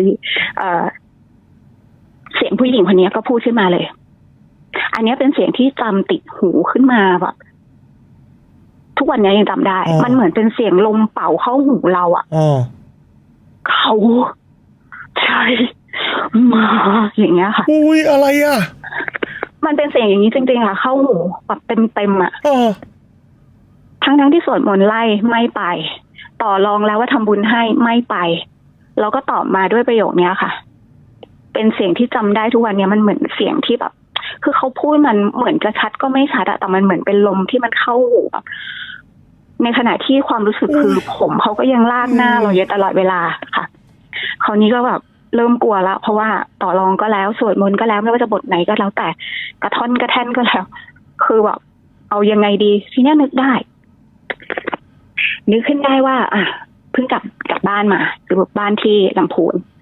ดีเอ่อเสียงผู้หญิงคนนี้ก็พูดขึ้นมาเลย อันเนี้ยเป็นเสียงที่จำติดหูขึ้นมาแบบทุกวันนี้ยังจำได้อ๋อมันเหมือนเป็นเสียงลมเป่าเข้าหูเราอะอ๋อเขาใช่มาอย่างเงี้ยค่ะ อุ้ยอะไรอะ มันเป็นเสียงอย่างนี้จริงๆค่ะ เข้าหูแบบเต็มๆอะอ๋อทั้งทั้งๆที่สวดมนต์ไล่ไม่ไป ต่อรองแล้วว่าทำบุญให้ไม่ไป แล้วก็ตอบมาด้วยประโยคเนี้ยค่ะ เป็นเสียงที่จำได้ทุกวันเนี้ยมันเหมือนเสียงที่แบบ คือเขาพูดมันเหมือนจะชัดก็ไม่ชัดอะแต่มันเหมือนเป็นลมที่มันเข้าหูแบบในขณะที่ความรู้สึกคือผมเขาก็ยังลากหน้าเราอยู่ตลอดเวลาค่ะ คราวนี้ก็แบบเริ่มกลัวละเพราะว่าต่อรองก็แล้วสวดมนต์ก็แล้วไม่ว่าจะบทไหนก็แล้วแต่กระท่อนกระแท่นก็แล้ว คือแบบเอายังไงดีทีนี้นึกได้ นึกขึ้นได้ว่า อะเพิ่งกลับ กลับบ้านมาคือบ้านที่ลำพูน